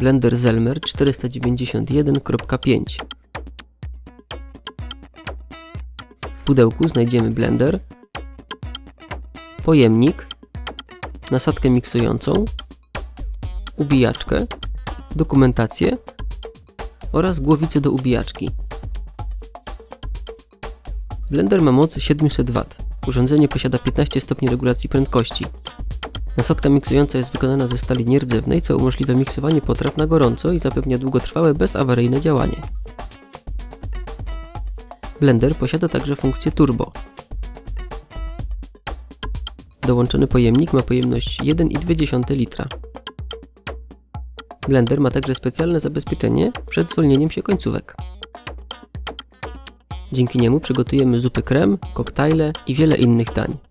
Blender Zelmer 491.5 W pudełku znajdziemy blender, pojemnik, nasadkę miksującą, ubijaczkę, dokumentację oraz głowicę do ubijaczki. Blender ma moc 700 W. Urządzenie posiada 15 stopni regulacji prędkości. Nasadka miksująca jest wykonana ze stali nierdzewnej, co umożliwia miksowanie potraw na gorąco i zapewnia długotrwałe, bezawaryjne działanie. Blender posiada także funkcję turbo. Dołączony pojemnik ma pojemność 1,2 litra. Blender ma także specjalne zabezpieczenie przed zwolnieniem się końcówek. Dzięki niemu przygotujemy zupy krem, koktajle i wiele innych dań.